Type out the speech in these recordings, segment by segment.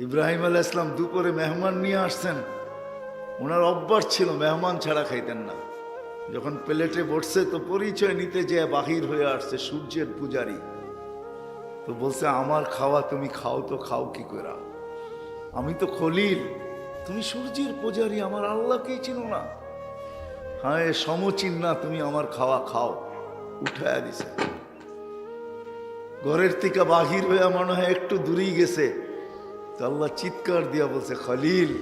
ইব্রাহিম আলাহ ইসলাম দুপুরে মেহমান নিয়ে আসছেন। ওনার অভ্যাস ছিল মেহমান ছাড়া খাইতেন না। যখন প্লেটে বসছে তো পরিচয় নিতে যে বাহির হয়ে আসছে সূর্যের পূজারী। তো বলছে, আমার খাওয়া তুমি খাও তো খাও কি করে? আমি তো খলিল, তুমি সূর্যের পূজারী, আমার আল্লাহকেই চিনো না। হ্যাঁ সমচিন না তুমি আমার খাওয়া খাও। উঠায় দিছে। ঘরের থেকে বাহির হয়ে মনে হয় একটু দূরেই গেছে। আল্লাহ চিৎকার দিয়া বলছে, খলিল,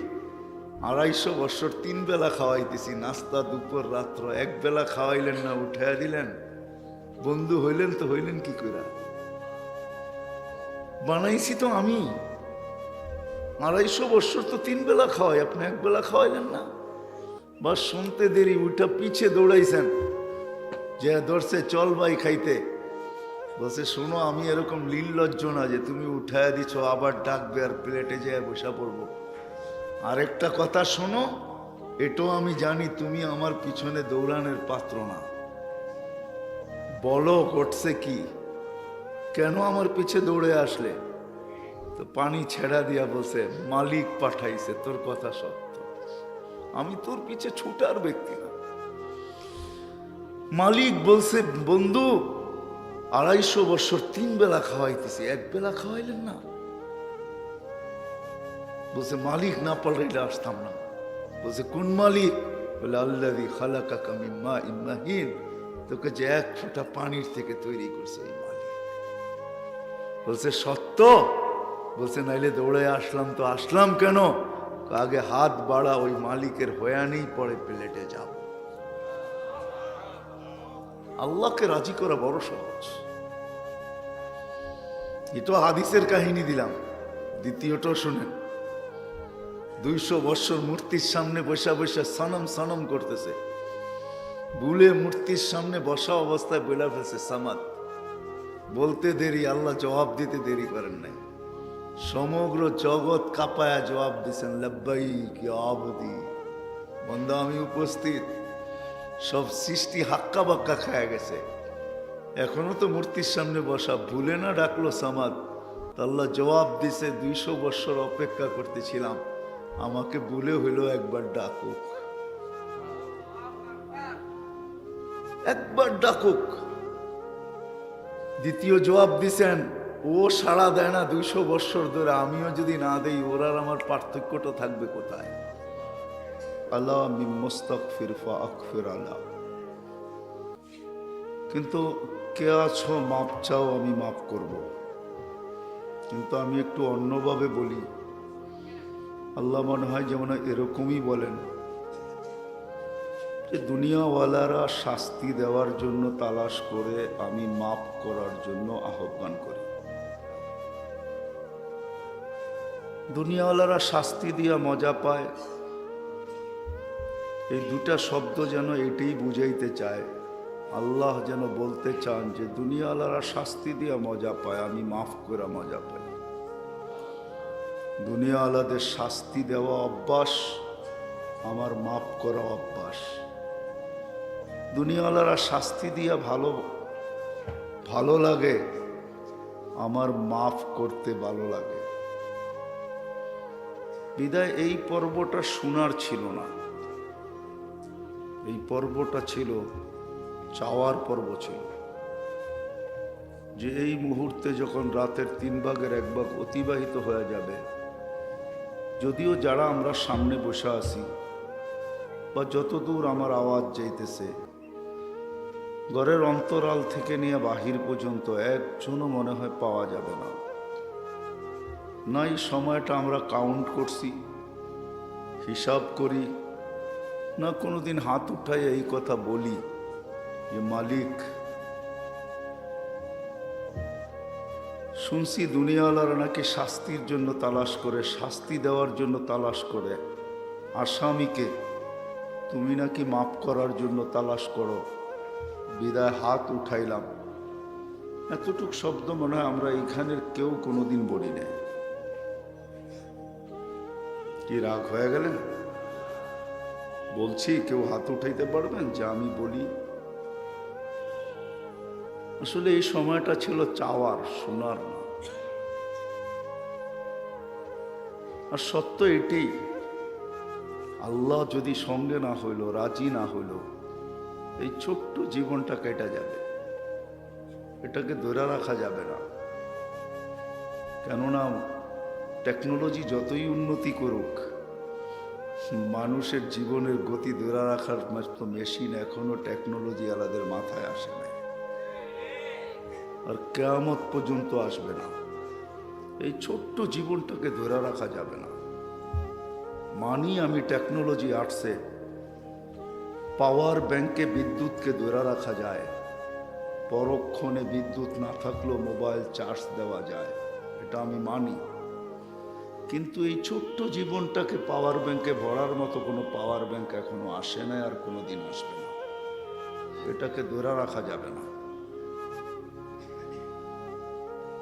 আড়াইশো বছর তিন বেলা খাওয়াইতেছি, নাস্তা দুপুর, রাত্র এক বেলা খাওয়াইলেন না, উঠাইয়া দিলেন। বন্ধু হইলেন তো হইলেন কি করে বানাইছি তো আমি। আড়াইশো বছর তো তিন বেলা খাওয়াই, আপনি এক বেলা খাওয়াইলেন না? বা শুনতে দেরি, উঠা পিছে দৌড়াইছেন। যে ধরছে, চল ভাই খাইতে। বলছে, শোনো, আমি এরকম লীলজ্জ না যে তুমি উঠায় দিছ, আবার ডাকবে আর প্লেটে যেয়ে বসা পড়ব। আরেকটা কথা শোনো, এটাও আমি জানি তুমি আমার পিছনে দৌড়ানোর পাত্র না। বলো, ঘটছে কি? কেন আমার পিছে দৌড়ে আসলে? তো পানি ছেড়া দিয়া বলছে, মালিক পাঠাইছে, তোর কথা সত্য। আমি তোর পিছে ছুটার ব্যক্তি না। মালিক বলছে, বন্ধু আড়াইশো বছর তিন বেলা খাওয়াইতেছি, এক বেলা খাওয়াইলেন না? বলছে, মালিক না পাল্টাইলে আসতাম না। বলছে, কোন মালিক? বলে আল্লাদি খালাকা কামি মা ইমাহিন তোকে যে এক ফোঁটা পানির থেকে তৈরি করছে এই মালিক। বলছে, সত্য? বলছে, নাইলে দৌড়ে আসলাম তো আসলাম কেন? আগে হাত বাড়া ওই মালিকের হয়ানেই পরে প্লেটে যাব। আল্লাহকে রাজি করা বড় সহজ। এটা হাদিসের কাহিনী দিলাম। দ্বিতীয়টাও শুনেন। দুইশো বৎসর মূর্তির সামনে বসা বসা সনম সনম করতেছে। ভুলে মূর্তির সামনে বসা অবস্থায় বেলা ফেলছে সামাদ। বলতে দেরি, আল্লাহ জবাব দিতে দেরি করেন নাই। সমগ্র জগৎ কাপায়া জবাব দিছেন লব্বাই কি আবদি। বন্ধা, আমি উপস্থিত। সব সৃষ্টি হাক্কা বাক্কা খায়া গেছে। এখনও তো মূর্তির সামনে বসা ভুলে না ডাকলো সামাদ। তা আল্লাহ জবাব দিছে, দুইশো বৎসর অপেক্ষা করতেছিলাম। আমাকে ভুলে হইল একবার ডাকুক। একবার ডাকুক। দ্বিতীয় জবাব দিছেন, ও সাড়া দেয় না দুইশো বৎসর ধরে, আমিও যদি না দেই, ওর আর আমার পার্থক্যটা থাকবে কোথায়? আল্লাহ মিমস্তক ফিরফা আকফির আল্লাহ কিন্তু কে আছো মাপ চাও, আমি মাপ করব। কিন্তু আমি একটু অন্যভাবে বলি। আল্লাহ মনে হয় যেমন এরকমই বলেন যে, দুনিয়াওয়ালারা শাস্তি দেওয়ার জন্য তালাশ করে আমি মাপ করার জন্য আহ্বান করি। দুনিয়াওয়ালারা শাস্তি দিয়া মজা পায়। এই দুটা শব্দ যেন এটাই বুঝাইতে চায়। আল্লাহ যেন বলতে চান যে, দুনিয়াওয়ালারা শাস্তি দিয়া মজা পায়, আমি মাফ করে মজা পাই। দুনিয়াওয়ালাদের শাস্তি দেওয়া অভ্যাস, আমার মাফ করা অভ্যাস। দুনিয়াওয়ালারা শাস্তি দিয়া ভালো ভালো লাগে, আমার মাফ করতে ভালো লাগে। বিদায়, এই পর্বটা শোনার ছিল না। এই পর্বটা ছিল চাওয়ার পর্ব ছিল। যে এই মুহূর্তে যখন রাতের তিন ভাগের এক ভাগ অতিবাহিত হয়ে যাবে, যদিও যারা আমরা সামনে বসে আছি বা যতদূর আমার আওয়াজ যাইতেছে, ঘরের অন্তরাল থেকে নিয়ে বাহির পর্যন্ত একজনও মনে হয় পাওয়া যাবে না। না, এই সময়টা আমরা কাউন্ট করছি, হিসাব করি, না কোনোদিন হাত উঠাই এই কথা বলি। যে মালিক শুনছি দুনিয়াওয়ালারা নাকি শাস্তির জন্য তালাশ করে শাস্তি দেওয়ার জন্য তালাশ করে আসামিকে তুমি নাকি মাফ করার জন্য তালাশ করো বিদায় হাত উঠাইলাম এতটুক শব্দ মনে হয় আমরা এইখানের কেউ কোনোদিন বলি নাই কি রাগ হয়ে গেলেন বলছি কেউ হাত উঠাইতে পারবেন? যে আমি বলি আসলে এই সময়টা ছিল চাওয়ার, শোনার না আর সত্য এটি আল্লাহ যদি সঙ্গে না হইল, রাজি না হইল, এই ছোট্ট জীবনটা কেটে যাবে। এটাকে ধরে রাখা যাবে না। কেননা টেকনোলজি যতই উন্নতি করুক, মানুষের জীবনের গতি ধরে রাখার মেশিন এখনও টেকনোলজি আলাদের মাথায় আসে না আর কেয়ামত পর্যন্ত আসবে না। এই ছোট্ট জীবনটাকে ধরে রাখা যাবে না। মানি আমি টেকনোলজি আর্টসে পাওয়ার ব্যাংকে বিদ্যুৎকে ধরে রাখা যায়। পরক্ষণে বিদ্যুৎ না থাকলেও মোবাইল চার্জ দেওয়া যায়। এটা আমি মানি। কিন্তু এই ছোট্ট জীবনটাকে পাওয়ার ব্যাংকে ভরার মতো কোনো পাওয়ার ব্যাংক এখনও আসে না আর কোনো দিন আসবে না। এটাকে ধরে রাখা যাবে না।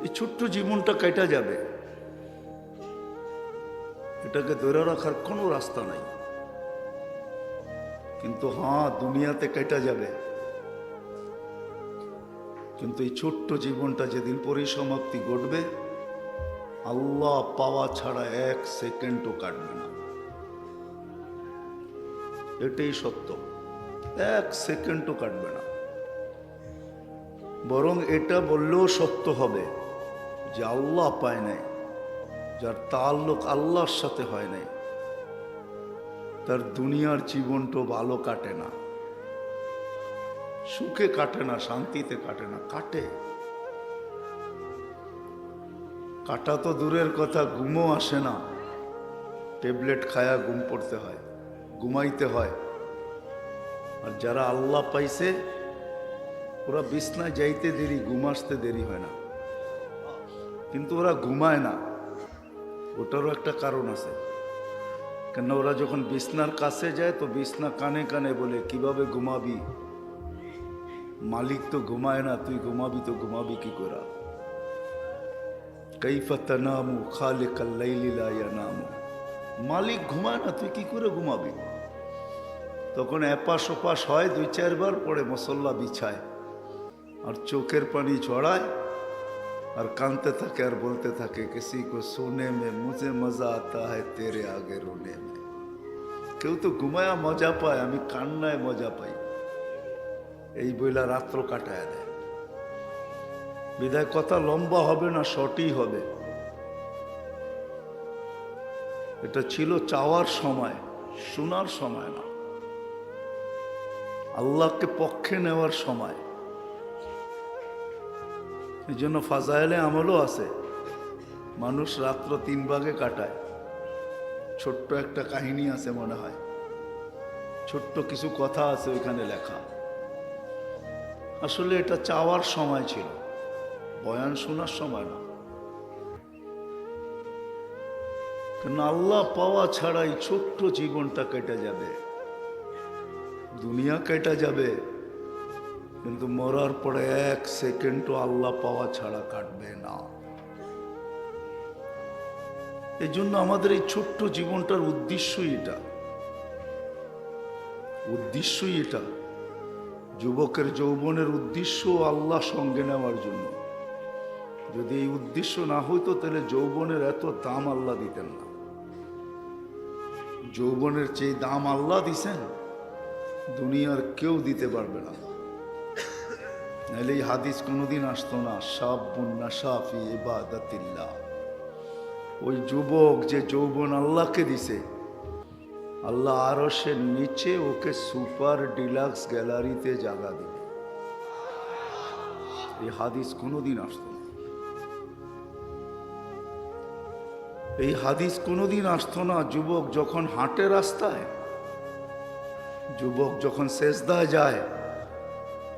এই ছোট্ট জীবনটা কেটে যাবে? এটাকে ধরে রাখার কোনো রাস্তা নাই। কিন্তু হ্যাঁ দুনিয়াতে কেটে যাবে। কিন্তু এই ছোট্ট জীবনটা যেদিন পরিসমাপ্তি ঘটবে, আল্লাহ পাওয়া ছাড়া এক সেকেন্ডও কাটবে না। এটাই সত্য। এক সেকেন্ডও কাটবে না। বরং এটা বললেও সত্য হবে। যে আল্লাহ পায় নাই, যার তাল্লুক আল্লাহর সাথে হয় নাই, তার দুনিয়ার জীবনটা ভালো কাটে না, সুখে কাটে না, শান্তিতে কাটে না, কাটে। কাটা তো দূরের কথা, ঘুমও আসে না। ট্যাবলেট খায়া ঘুম পড়তে হয়, ঘুমাইতে হয়। আর যারা আল্লাহ পাইছে, ওরা বিছনায় যাইতে দেরি, ঘুম আসতে দেরি হয় না। কিন্তু ওরা ঘুমায় না। ওটারও একটা কারণ আছে। কেন ওরা যখন বিছনার কাছে যায়, তো বিছনা কানে কানে বলে, কীভাবে ঘুমাবি? মালিক তো ঘুমায় না, তুই ঘুমাবি তো ঘুমাবি কি করা? কৈফা তনামু খালে কাল্লাইলিলা নামু মালিক ঘুমায় না, তুই কি করে ঘুমাবি? তখন এপাশ ওপাশ হয়, দুই চারবার, পরে মসল্লা বিছায়। আর চোখের পানি ছড়ায় আর কানতে থাকে আর বলতে থাকে কিসি কো সোনে মে মুঝে মজা আতা হয় তেরে আগে রোনে মে কেউ তো ঘুমায়া মজা পায় আমি কান্নায় মজা পাই এই বইলা রাত্র কাটায় দেয় বিদায় কথা লম্বা হবে না শর্টই হবে এটা ছিল চাওয়ার সময়, শোনার সময় না। আল্লাহকে পক্ষে নেওয়ার সময়। এই জন্য ফাজাইলে আমলও আছে। মানুষ রাত্র তিন ভাগে কাটায়। ছোট্ট একটা কাহিনী আছে মনে হয়। ছোট্ট কিছু কথা আছে ওইখানে লেখা। আসলে এটা চাওয়ার সময় ছিল। বয়ান শোনার সময় না। কেন আল্লাহ পাওয়া ছাড়াই ছোট্ট জীবনটা কেটে যাবে। দুনিয়া কেটে যাবে। কিন্তু মরার পরে এক সেকেন্ডও আল্লাহ পাওয়া ছাড়া কাটবে না। এই জন্য আমাদের এই ছোট্ট জীবনটার উদ্দেশ্যই এটা। উদ্দেশ্যই এটা। যুবকের যৌবনের উদ্দেশ্য আল্লাহ সঙ্গে নেওয়ার জন্য। যদি এই উদ্দেশ্য না হইতো, তাহলে যৌবনের এত দাম আল্লাহ দিতেন না। যৌবনের চেয়ে দাম আল্লাহ দিছেন, দুনিয়ার কেউ দিতে পারবে না। নাহলে এই হাদিস কোনোদিন আসতো না সাব বন্যা সাফি ইবাদাতিল্লাহ। ওই যুবক যে যৌবন আল্লাহকে দিছে, আল্লাহ আরও সে নিচে ওকে সুপার ডিলাক্স গ্যালারিতে জায়গা দিবে। এই হাদিস কোনোদিন আসতো না। এই হাদিস কোনোদিন আসতো না, যুবক যখন হাঁটে রাস্তায়, যুবক যখন শেষদায় যায়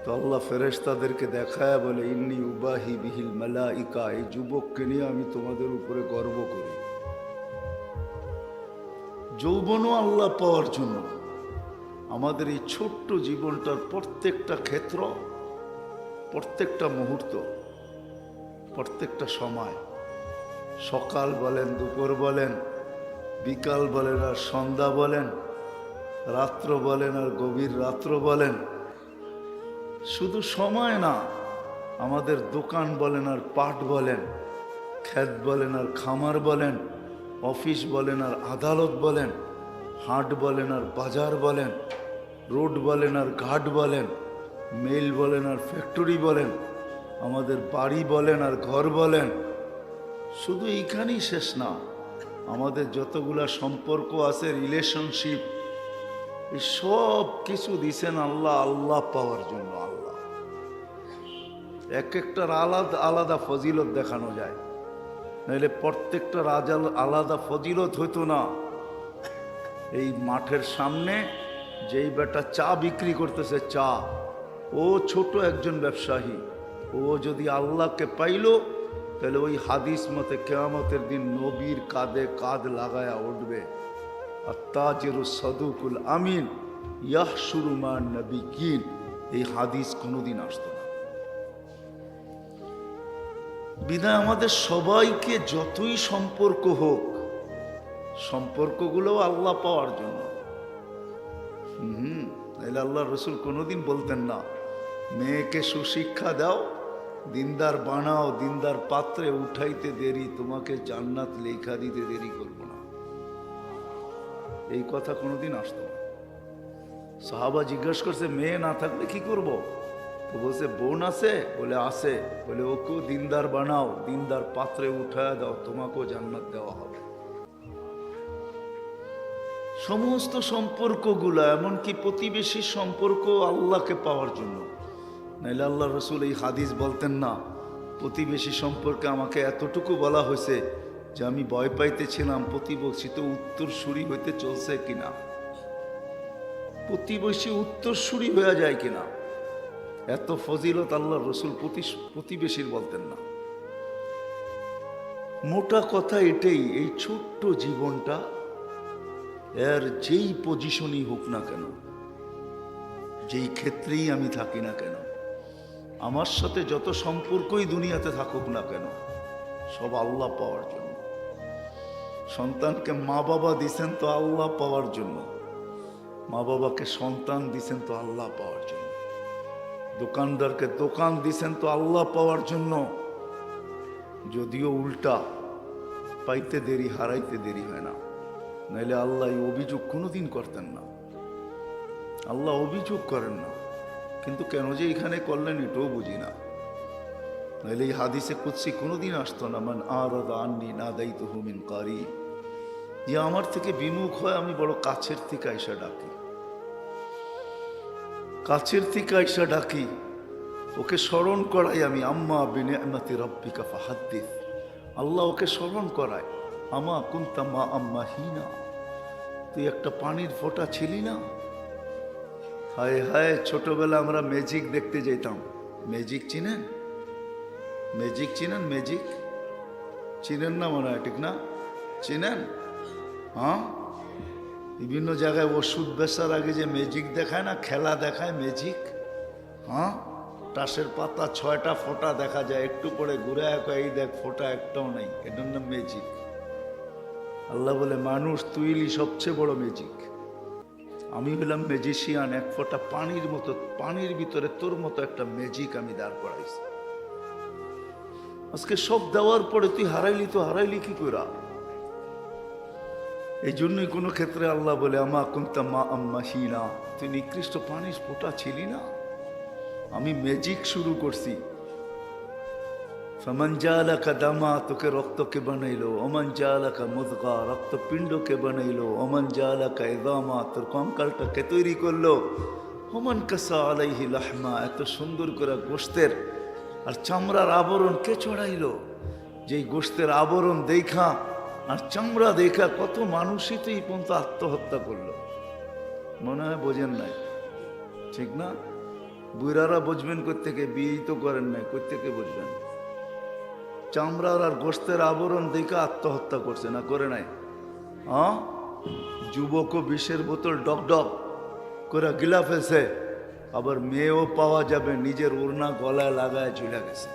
তো আল্লাহ ফেরেশতাদেরকে দেখায় বলে, ইন্নি উবাহি বিহিল মালাইকা এই যুবককে নিয়ে আমি তোমাদের উপরে গর্ব করি। যৌবনও আল্লাহ পাওয়ার জন্য। আমাদের এই ছোট্ট জীবনটার প্রত্যেকটা ক্ষেত্র, প্রত্যেকটা মুহূর্ত, প্রত্যেকটা সময়, সকাল বলেন, দুপুর বলেন, বিকাল বলেন আর সন্ধ্যা বলেন, রাত্র বলেন আর গভীর রাত্র বলেন শুধু সময় না, আমাদের দোকান বলেন আর পাট বলেন ক্ষেত বলেন আর খামার বলেন, অফিস বলেন আর আদালত বলেন, হাট বলেন আর বাজার বলেন, রোড বলেন আর ঘাট বলেন, মেল বলেন আর ফ্যাক্টরি বলেন, আমাদের বাড়ি বলেন আর ঘর বলেন। শুধু এইখানেই শেষ না, আমাদের যতগুলা সম্পর্ক আছে রিলেশনশিপ সব কিছু দিছেন আল্লাহ আল্লাহ পাওয়ার জন্য আল্লাহ। এক একটার আলাদা আলাদা ফজিলত দেখানো যায়। নাহলে প্রত্যেকটা আজাল আলাদা ফজিলত হইতো না। এই মাঠের সামনে যেই বেটা চা বিক্রি করতেছে, চা, ও ছোট একজন ব্যবসায়ী, ও যদি আল্লাহকে পাইল, তাহলে ওই হাদিস মতে কেয়ামতের দিন নবীর কাঁধে কাঁধ লাগায়া উঠবে। আর তাজের সদুকুল আমিন ইয়াহ সুরুমান নবী এই হাদিস কোনোদিন আসতো না। বিদায় আমাদের সবাইকে যতই সম্পর্ক হোক সম্পর্কগুলো আল্লাহ পাওয়ার জন্য। হুম নাহলে আল্লাহ রসুল কোনোদিন বলতেন না, মেয়েকে সুশিক্ষা দাও, দিনদার বানাও, দিনদার পাত্রে উঠাইতে দেরি, তোমাকে জান্নাত লেখা দিতে দেরি করব এই কথা কোনোদিন আসতো না। সাহাবা জিজ্ঞেস করছে, মেয়ে না থাকলে কি করব। তো বলছে, বোন আছে? বলে আছে। বলে ওকেও দিনদার বানাও, দিনদার পাত্রে উঠায় দাও, তোমাকেও জান্নাত দেওয়া হবে। সমস্ত সম্পর্কগুলো, এমনকি প্রতিবেশী সম্পর্ক আল্লাহকে পাওয়ার জন্য। নাইলে আল্লাহ রসুল এই হাদিস বলতেন না, প্রতিবেশী সম্পর্কে আমাকে এতটুকু বলা হয়েছে যে আমি ভয় পাইতেছিলাম প্রতিবেশী তো উত্তর সুরি হইতে চলছে কিনা? প্রতিবেশী উত্তরসূরি হয়ে যায় কিনা? এত ফজিলত আল্লাহ রসুল প্রতিবেশীর বলতেন না। মোটা কথা এটাই, এই ছোট্ট জীবনটা এর যেই পজিশনই হোক না কেন, যেই ক্ষেত্রেই আমি থাকি না কেন, আমার সাথে যত সম্পর্কই দুনিয়াতে থাকুক না কেন, সব আল্লাহ পাওয়ার জন্য। সন্তানকে মা বাবা দিছেন তো আল্লাহ পাওয়ার জন্য। মা বাবাকে সন্তান দিছেন তো আল্লাহ পাওয়ার জন্য। দোকানদারকে দোকান দিছেন তো আল্লাহ পাওয়ার জন্য। যদিও উল্টা, পাইতে দেরি, হারাইতে দেরি হয় না। নাইলে আল্লাহ এই অভিযোগ কোনোদিন করতেন না। আল্লাহ অভিযোগ করেন না। কিন্তু কেন যে এখানে করলেন এটাও বুঝি না। নাইলে এই হাদিসে কুৎসি কোনোদিন আসতো না, মান আর আননি না দায়িত্ব হুমিন কারি। যে আমার থেকে বিমুখ হয় আমি বড় কাছের থেকে আইসা ডাকি। কাছের থেকে আইসা ডাকি, ওকে স্মরণ করাই আমি, আম্মা বিনেমাতি রব্বিকা ফাহাদ্দিস। আল্লাহ ওকে স্মরণ করায়, আমা কুন্তা মা আম্মা হিনা তুই একটা পানির ফোঁটা ছিলি না? হায় হায় ছোটবেলা আমরা ম্যাজিক দেখতে যেতাম ম্যাজিক চিনেন? ম্যাজিক চিনেন ম্যাজিক চিনেন না মনে হয়, ঠিক না? চিনেন হ্যাঁ বিভিন্ন জায়গায় ওষুধ বেচার আগে যে ম্যাজিক দেখায় না, খেলা দেখায় ম্যাজিক হ্যাঁ টাসের পাতা ছয়টা ফোঁটা দেখা যায়, একটু করে ঘুরে এই দেখ, ফোঁটা একটাও নেই, এটার নাম ম্যাজিক আল্লাহ বলে, মানুষ তুইলি সবচেয়ে বড় ম্যাজিক আমি হলাম ম্যাজিশিয়ান এক ফোঁটা পানির মতো, পানির ভিতরে তোর মতো একটা ম্যাজিক আমি দাঁড় করাইছি। আজকে সব দেওয়ার পরে তুই হারাইলি তো হারাইলি কি করা এই জন্যই কোনো ক্ষেত্রে আল্লাহ বলে, আমা কুন্তা মা আম্মা হিনা তুই নিকৃষ্ট পানির ফোঁটা ছিলি না? আমি ম্যাজিক শুরু করছি। ফমঞ্জালাকা দামা তোকে রক্তকে বানাইলো অমন জালাকা মুদগা রক্তপিণ্ডকে বানাইলো অমন জালাকা এদামা তোর কঙ্কালটাকে তৈরি করল। অমন কাসা আলাইহি লাহমা, এত সুন্দর করে গোস্তের আর চামড়ার আবরণ কে চড়াইলো? যেই গোস্তের আবরণ দেখা আর চামড়া দেখা, কত মানুষই তো এই পর্যন্ত আত্মহত্যা করল। মনে হয় বোঝেন নাই। ঠিক না? বুড়ারা বুঝবেন থেকে বিয়েই তো করেন নাই থেকে বুঝবেন? চামড়ার আর গোস্তের আবরণ দেখে আত্মহত্যা করছে না, করে নাই? হ্যাঁ যুবকও বিষের বোতল ডক ডক করে গিলা ফেলছে। আবার মেয়েও পাওয়া যাবে, নিজের ওড়না গলায় লাগায় চলে গেছে।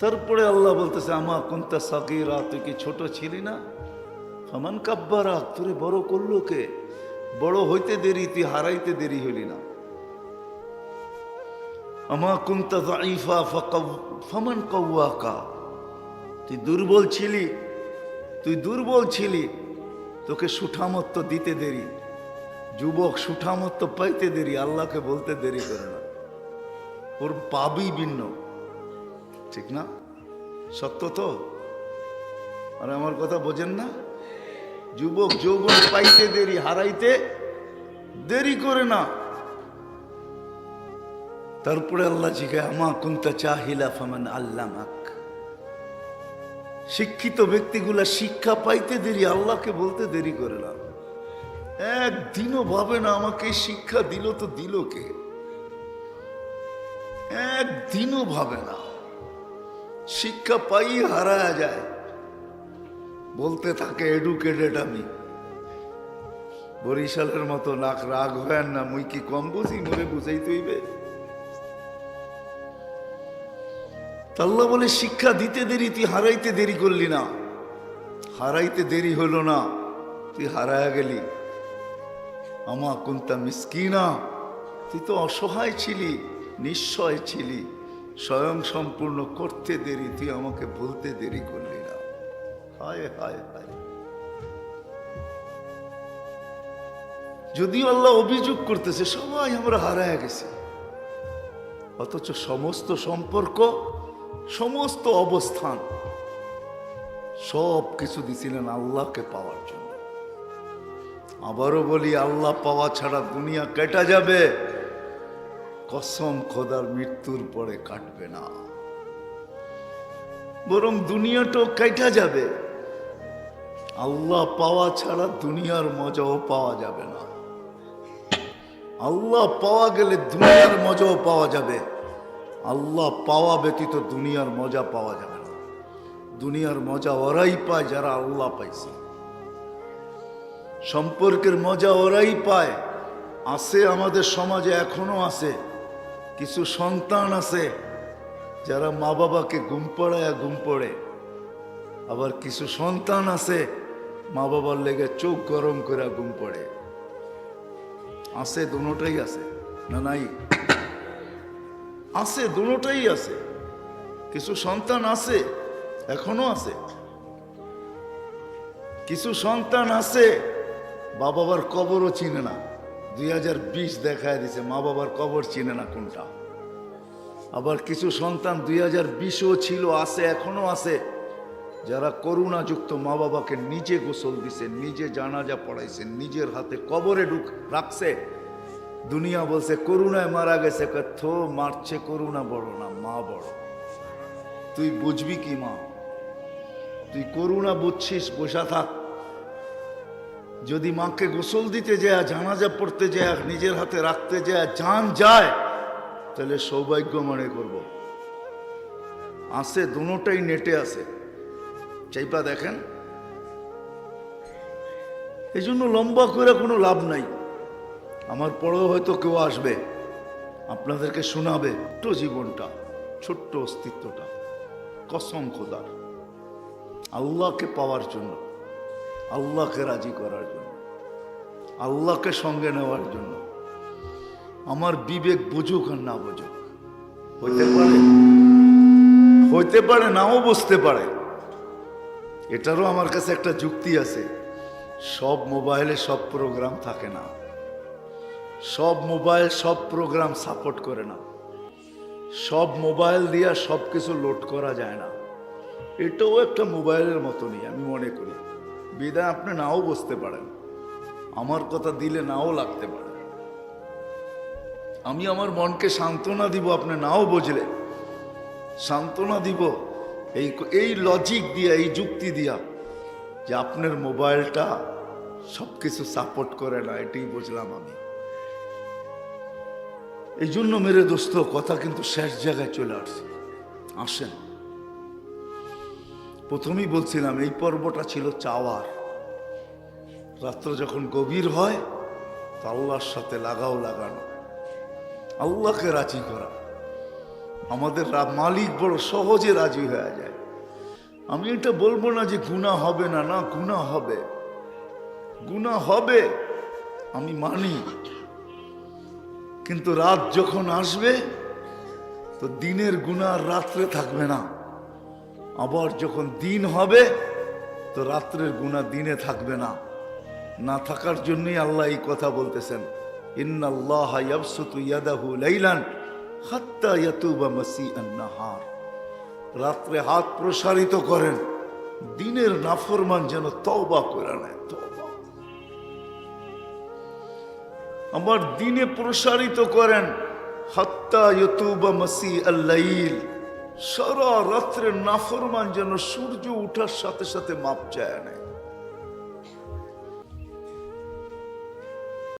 তারপরে আল্লাহ বলতেছে, আমা কুন্তা সাকিরা তুই কি ছোট ছিলি না? সমান কাব্বারা তোরে বড় করল কে? বড় হইতে দেরি, তুই হারাইতে দেরি হইলি না। আমা কুন্তা দাইফা ফমান কৌয়াকা তুই দুর্বল ছিলি, তুই দুর্বল ছিলি, তোকে সুঠামত্ব দিতে দেরি। যুবক সুঠামত্ব পাইতে দেরি, আল্লাহকে বলতে দেরি করে না। ওর পাবি ভিন্ন। ঠিক না? সত্য তো? আর আমার কথা বোঝেন না? যুবক যৌবন পাইতে দেরি, হারাইতে দেরি করে না। তারপরে আল্লাহ জিজ্ঞাসা আমা কুন্তা চাহিলা ফামান আল্লামাক। শিক্ষিত ব্যক্তিগুলা শিক্ষা পাইতে দেরি, আল্লাহকে বলতে দেরি করে না। একদিনও ভাবে না আমাকে শিক্ষা দিল তো দিল কে? একদিনও ভাবে না। শিক্ষা পাই হারায়া যায়। বলতে থাকে এডুকেটেড আমি। বরিশালের মতো নাক রাগ হয় না, মুই কি কম বুঝি? মরে বুঝাই তৈবে তাল্লা বলে, শিক্ষা দিতে দেরি, তুই হারাইতে দেরি করলি না। হারাইতে দেরি হলো না, তুই হারায়া গেলি। আমা কুন্তা মিসকিনা। তুই তো অসহায় ছিলি নিশ্চয় ছিলি। স্বয়ং সম্পূর্ণ করতে দেরি, তুই আমাকে বলতে দেরি করলি না। হায় হায় হায়। যদিও আল্লাহ অভিযোগ করতেছে, সবাই আমরা হারায় গেছি। অথচ সমস্ত সম্পর্ক, সমস্ত অবস্থান সব কিছু দিছিলেন আল্লাহকে পাওয়ার জন্য। আবারও বলি, আল্লাহ পাওয়া ছাড়া দুনিয়া কেটা যাবে। কসম খোদার মৃত্যুর পরে কাটবে না। বরং দুনিয়াটাও কেটা যাবে। আল্লাহ পাওয়া ছাড়া দুনিয়ার মজাও পাওয়া যাবে না। আল্লাহ পাওয়া গেলে দুনিয়ার মজাও পাওয়া যাবে। আল্লাহ পাওয়া ব্যতীত দুনিয়ার মজা পাওয়া যাবে না। দুনিয়ার মজা ওরাই পায় যারা আল্লাহ পাইছে। সম্পর্কের মজা ওরাই পায়। আছে আমাদের সমাজে, এখনও আছে। কিছু সন্তান আছে যারা মা বাবাকে ঘুম পড়ায় ঘুম পড়ে। আবার কিছু সন্তান আছে মা বাবার লেগে চোখ গরম করে ঘুম পড়ে। আছে দুটাই আছে, না নাই? আছে দুটাই আছে। কিছু সন্তান আছে, এখনও আছে। কিছু সন্তান আছে মা বাবার কবরও চিনে না। দুই হাজার বিশ দেখায় দিছে, মা বাবার কবর চিনে না কোনটা। আবার কিছু সন্তান দুই হাজার বিশও ছিল, আছে এখনও আছে। যারা করুণাযুক্ত মা বাবাকে নিজে গোসল দিছে, নিজে জানাজা পড়াইছে, নিজের হাতে কবরে ঢুক, রাখছে। দুনিয়া বলছে, করুণায় মারা গেছে। থো, মারছে করুণা বড় না, মা বড়। তুই বুঝবি কি মা? তুই করুণা বুঝছিস, বসা থাক। যদি মাকে গোসল দিতে যায়, জানাজা পড়তে যায়, নিজের হাতে রাখতে যায়, জান যায়, তাহলে সৌভাগ্য মনে করব। আছে, দুটাই নেটে আছে। চাইপা দেখেন। এই জন্য লম্বা করে কোনো লাভ নাই। আমার পরেও হয়তো কেউ আসবে, আপনাদেরকে শোনাবে, ছোট্ট জীবনটা, ছোট্ট অস্তিত্বটা। কসম খোদার। আল্লাহকে পাওয়ার জন্য। আল্লাহকে রাজি করার জন্য, আল্লাহকে সঙ্গে নেওয়ার জন্য। আমার বিবেক বুঝুক আর না বুঝুক। হইতে পারে? হইতে পারে, নাও বুঝতে পারে। এটারও আমার কাছে একটা যুক্তি আছে, সব মোবাইলে সব প্রোগ্রাম থাকে না। সব মোবাইল, সব প্রোগ্রাম সাপোর্ট করে না। সব মোবাইল দিয়া সব কিছু লোড করা যায় না। এটাও একটা মোবাইলের মতনই, আমি মনে করি। বিদায় আপনি নাও বসতে পারেন। আমার কথা দিলে নাও লাগতে পারে। আমি আমার মনকে সান্ত্বনা দিব, আপনি নাও বুঝলে। সান্ত্বনা দিব, এই এই লজিক দিয়া, এই যুক্তি দিয়া যে আপনার মোবাইলটা সব কিছু সাপোর্ট করে না, এটাই বুঝলাম আমি। এই জন্য মেরে দোস্ত, কথা কিন্তু শেষ জায়গায় চলে আসছে। আসেন। প্রথমেই বলছিলাম, এই পর্বটা ছিল চাওয়ার। রাত্র যখন গভীর হয়, তো আল্লাহর সাথে লাগাও লাগানো। আল্লাহকে রাজি করা। আমাদের মালিক বড় সহজে রাজি হয়ে যায়। আমি এটা বলব না যে গুণা হবে না না গুণা হবে। গুণা হবে, আমি মানি। কিন্তু রাত যখন আসবে, তো দিনের গুণা রাত্রে থাকবে না। আবার যখন দিন হবে, তো রাত্রের গুণা দিনে থাকবে না। না থাকার জন্যই আল্লাহ এই কথা বলতেছেন। ইয়াদাহু লাইলান হাত্তা রাত্রে হাত প্রসারিত করেন, দিনের নাফরমান যেন তওবা করে নেয় আমার দিনে প্রসারিত করেন, হাত্তা ইয়তুবা মাসি আল্লাইল সারা রাত্রে নাফরমান যেন সূর্য উঠার সাথে সাথে মাপ চায় নেয়